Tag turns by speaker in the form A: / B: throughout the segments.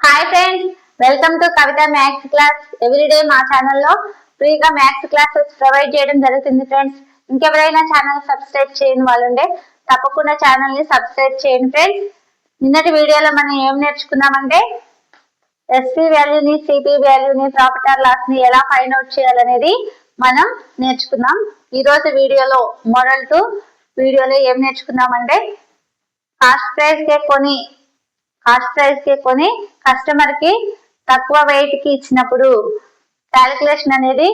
A: Hi friends welcome to Kavitha maths class everyday మా ఛానల్లో ఫ్రీగా మ్యాథ్స్ క్లాసెస్ ప్రొవైడ్ చేయడం జరుగుతుంది ఫ్రెండ్స్ ఇంకెవరైనా ఛానల్ సబ్స్క్రైబ్ చేయని వాళ్ళుండే తప్పకుండా ఛానల్ని సబ్స్క్రైబ్ చేయండి ఫ్రెండ్స్ నిన్నటి వీడియోలో మనం ఏం నేర్చుకున్నామంటే ఎస్పీ వాల్యూని సిపి వాల్యూని ప్రాఫిట్ ఆర్ లాస్ని ఎలా ఫైండ్ అవుట్ చేయాలనేది మనం నేర్చుకున్నాం. ఈ రోజు వీడియోలో మోడల్ టు వీడియోలో ఏం నేర్చుకున్నామంటే ఫాస్ట్ ప్రైస్ కే కొని కాస్ట్ ప్రైస్కి కొని కస్టమర్కి తక్కువ వెయిట్కి ఇచ్చినప్పుడు క్యాలిక్యులేషన్ అనేది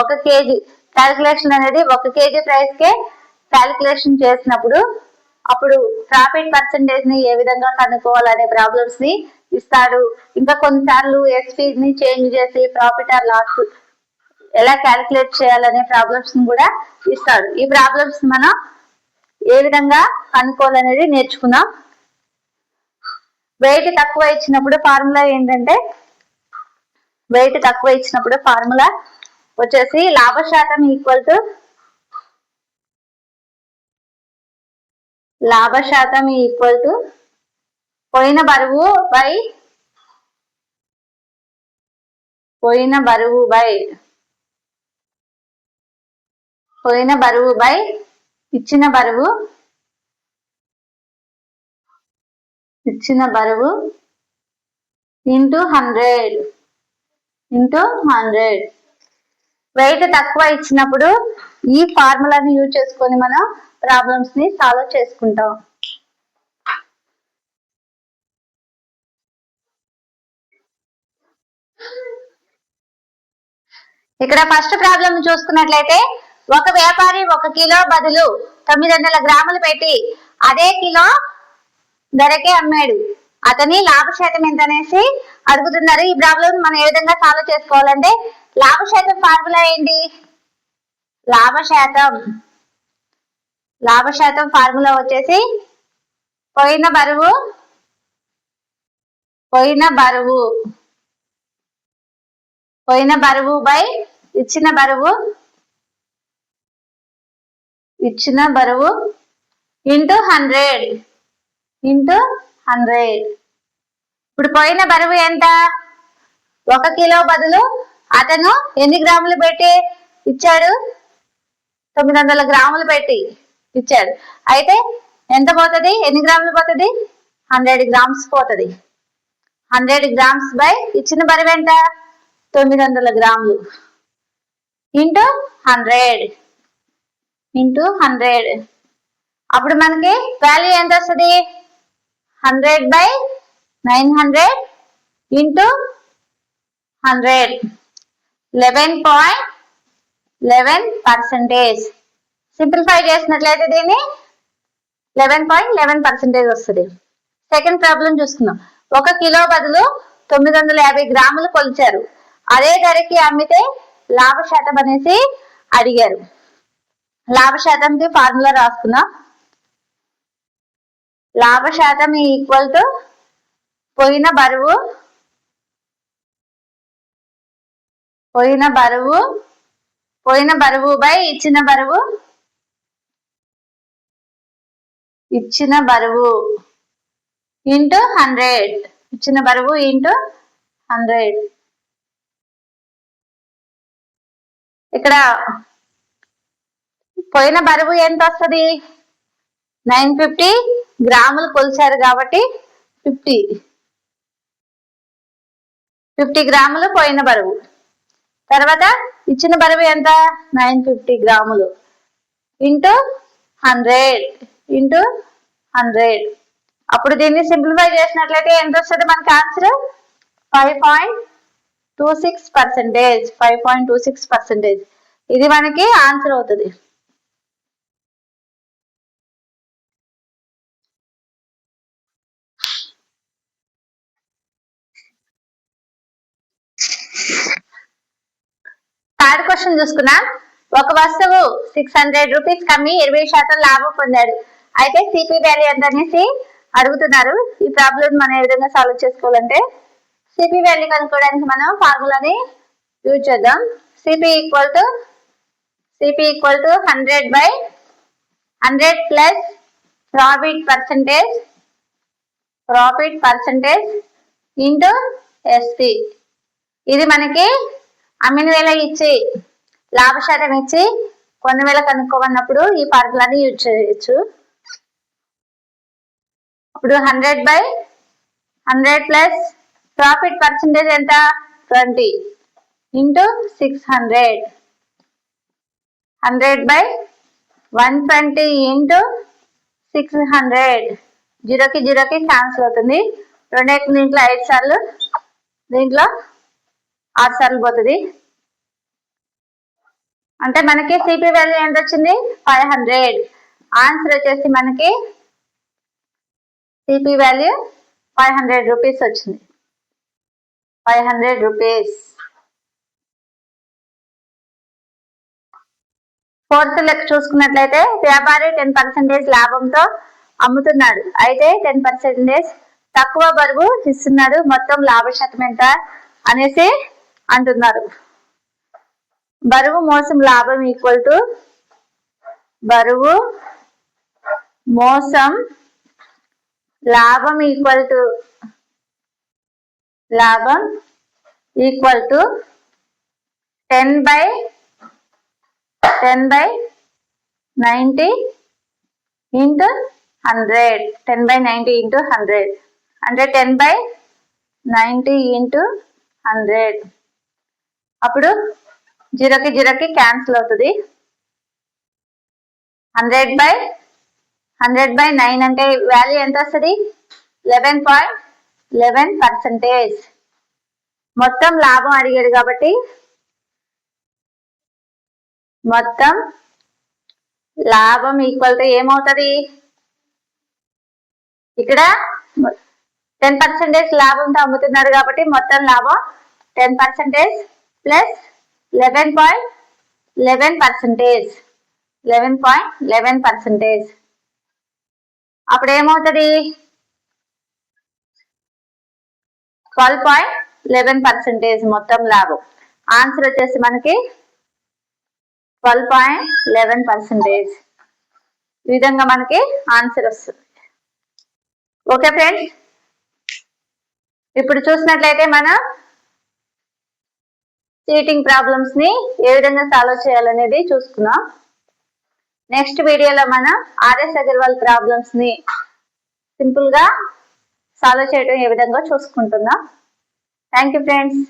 A: ఒక కేజీ క్యాలిక్యులేషన్ అనేది ఒక కేజీ ప్రైస్ కే క్యాలిక్యులేషన్ చేసినప్పుడు అప్పుడు ప్రాఫిట్ పర్సంటేజ్ని ఏ విధంగా కనుక్కోవాలనే ప్రాబ్లమ్స్ని ఇస్తాడు. ఇంకా కొన్నిసార్లు ఎస్పీ ని చేంజ్ చేసి ప్రాఫిట్ ఆర్ లాస్ ఎలా క్యాలిక్యులేట్ చేయాలనే ప్రాబ్లమ్స్ని కూడా ఇస్తాడు. ఈ ప్రాబ్లమ్స్ మనం ఏ విధంగా కనుక్కోవాలనేది నేర్చుకుందాం. వెయిట్ తక్కువ ఇచ్చినప్పుడు ఫార్ములా ఏంటంటే వెయిట్ తక్కువ ఇచ్చినప్పుడు ఫార్ములా వచ్చేసి లాభ శాతం ఈక్వల్ టు లాభ శాతం ఈక్వల్ టు పోయిన బరువు బై పోయిన బరువు బై పోయిన బరువు బై ఇచ్చిన బరువు ఇచ్చిన బరువు into hundred into hundred. Weight తక్కువ ఇచ్చినప్పుడు ఈ ఫార్ములాని యూజ్ చేసుకొని మనం ప్రాబ్లమ్స్ని సాల్వ్ చేసుకుంటాం. ఇక్కడ ఫస్ట్ ప్రాబ్లం చూసుకున్నట్లయితే ఒక వ్యాపారి ఒక కిలో బదులు తొమ్మిది వందల గ్రాములు పెట్టి అదే కిలో ధరకే అమ్మాడు. అతని లాభ శాతం ఎంత అనేసి అడుగుతున్నారు. ఈ ప్రాబ్లం మనం ఏ విధంగా సాల్వ్ చేసుకోవాలంటే లాభ శాతం ఫార్ములా ఏంటి? లాభ శాతం లాభ శాతం ఫార్ములా వచ్చేసి పోయిన బరువు పోయిన బరువు పోయిన బరువు బై ఇచ్చిన బరువు ఇచ్చిన బరువు ఇంటూ హండ్రెడ్. Into hundred. ఇప్పుడు పోయిన బరువు ఎంత? ఒక కిలో బదులు అతను ఎన్ని గ్రాములు పెట్టి ఇచ్చాడు? తొమ్మిది వందల గ్రాములు పెట్టి ఇచ్చాడు. అయితే ఎంత పోతుంది? ఎన్ని గ్రాములు పోతుంది? హండ్రెడ్ గ్రామ్స్ పోతుంది. హండ్రెడ్ గ్రామ్స్ బై ఇచ్చిన బరువు ఎంత? తొమ్మిది వందల గ్రాములు. Into hundred. Into hundred. అప్పుడు మనకి వాల్యూ ఎంత వస్తుంది? Hundred by nine hundred into hundred. Eleven point eleven percentage. Simplify చేసినట్లయితే దీన్ని లెవెన్ పాయింట్ లెవెన్ పర్సెంటేజ్ వస్తుంది. సెకండ్ ప్రాబ్లం చూసుకుందాం. ఒక కిలో బదులు తొమ్మిది వందల యాభై గ్రాములు కొలిచారు. అదే ధరకి అమ్మితే లాభ శాతం అనేసి అడిగారు. లాభ శాతంకి ఫార్ములా రాసుకుందాం. లాభ శాతం ఈక్వల్ టు పోయిన బరువు పోయిన బరువు పోయిన బరువు బై ఇచ్చిన బరువు ఇచ్చిన బరువు ఇంటూ హండ్రెడ్. ఇచ్చిన బరువు ఇంటూ హండ్రెడ్. ఇక్కడ పోయిన బరువు ఎంత వస్తుంది? Nine fifty. గ్రాములు కొలిచారు కాబట్టి ఫిఫ్టీ. ఫిఫ్టీ గ్రాములు పోయిన బరువు. తర్వాత ఇచ్చిన బరువు ఎంత? నైన్ ఫిఫ్టీ గ్రాములు. Into hundred. Into hundred. అప్పుడు దీన్ని సింప్లిఫై చేసినట్లయితే ఎంత వస్తుంది మనకి answer? Five point two six percentage. Five point two six percentage. ఇది మనకి ఆన్సర్ అవుతుంది. థర్డ్ క్వశ్చన్ చూసుకున్నాం. ఒక వస్తువు సిక్స్ హండ్రెడ్ రూపీస్ కమ్మి ఇరవై శాతం లాభం పొందాడు. అయితే సిపి వాల్యూ ఎంత అనేసి అడుగుతున్నారు. ఈ ప్రాబ్లం మనం ఏ విధంగా సాల్వ్ చేసుకోవాలంటే సిపి వాల్యూ కనుక్కోవడానికి మనం ఫార్ములాని యూజ్ చేద్దాం. CP equal to CP equal to hundred by hundred plus profit percentage profit percentage into SP ఇది మనకి అమ్మిన వేళ ఇచ్చి లాభశాతం ఇచ్చి కొన్ని వేల కనుక్కోమన్నప్పుడు ఈ ఫార్ములాని యూజ్ చేయొచ్చు. ఇప్పుడు hundred by hundred plus profit percentage ఎంత? Twenty into six hundred. Hundred by one twenty into six hundred. జీరోకి జీరోకి క్యాన్సిల్ అవుతుంది. రెండు దీంట్లో ఐదు సార్లు దీంట్లో ఆరు సార్లు పోతుంది. అంటే మనకి సిపి వాల్యూ ఎంత వచ్చింది? ఫైవ్ హండ్రెడ్ ఆన్సర్ వచ్చేసి మనకి CP value five hundred rupees వచ్చింది. ఫైవ్ హండ్రెడ్ రూపీస్ ఫోర్త్ లెక్క చూసుకున్నట్లయితే వ్యాపారి టెన్ పర్సెంటేజ్ లాభంతో అమ్ముతున్నాడు. అయితే టెన్ పర్సెంటేజ్ తక్కువ బరువు ఇస్తున్నాడు. మొత్తం లాభ శాతం ఎంత అనేసి అంటున్నారు. బరువు మోసం లాభం ఈక్వల్ టు బరువు మోసం లాభం ఈక్వల్ టు లాభం equal to ten by ten by ninety into hundred ten by ninety into hundred అంటే ten by ninety into hundred అప్పుడు జీరోకి జీరోకి క్యాన్సిల్ అవుతుంది. Hundred by hundred by nine అంటే వాల్యూ ఎంత వస్తుంది? లెవెన్ పాయింట్ లెవెన్ పర్సంటేజ్ మొత్తం లాభం అడిగాడు కాబట్టి మొత్తం లాభం ఈక్వల్ టు ఏమవుతుంది? ఇక్కడ టెన్ పర్సెంటేజ్ లాభంతో అమ్ముతున్నారు కాబట్టి మొత్తం లాభం ten percentage plus eleven point eleven percentage eleven point eleven percentage అప్పుడు ఏమవుతుంది ట్వెల్వ్ పాయింట్ లెవెన్ పర్సెంటేజ్ మొత్తం లాభం. ఆన్సర్ వచ్చేసి మనకి ట్వెల్వ్ పాయింట్ లెవెన్ పర్సెంటేజ్ ఈ విధంగా మనకి ఆన్సర్ వస్తుంది. ఓకే ఫ్రెండ్స్ ఇప్పుడు చూసినట్లయితే మనం సీటింగ్ ప్రాబ్లమ్స్ని ఏ విధంగా సాల్వ్ చేయాలనేది చూసుకున్నాం నెక్స్ట్ వీడియోలో మనం ఆర్ఎస్ అగర్వాల్ ప్రాబ్లమ్స్ని సింపుల్గా సాల్వ్ చేయడం ఏ విధంగా చూసుకుంటున్నాం. Thank you friends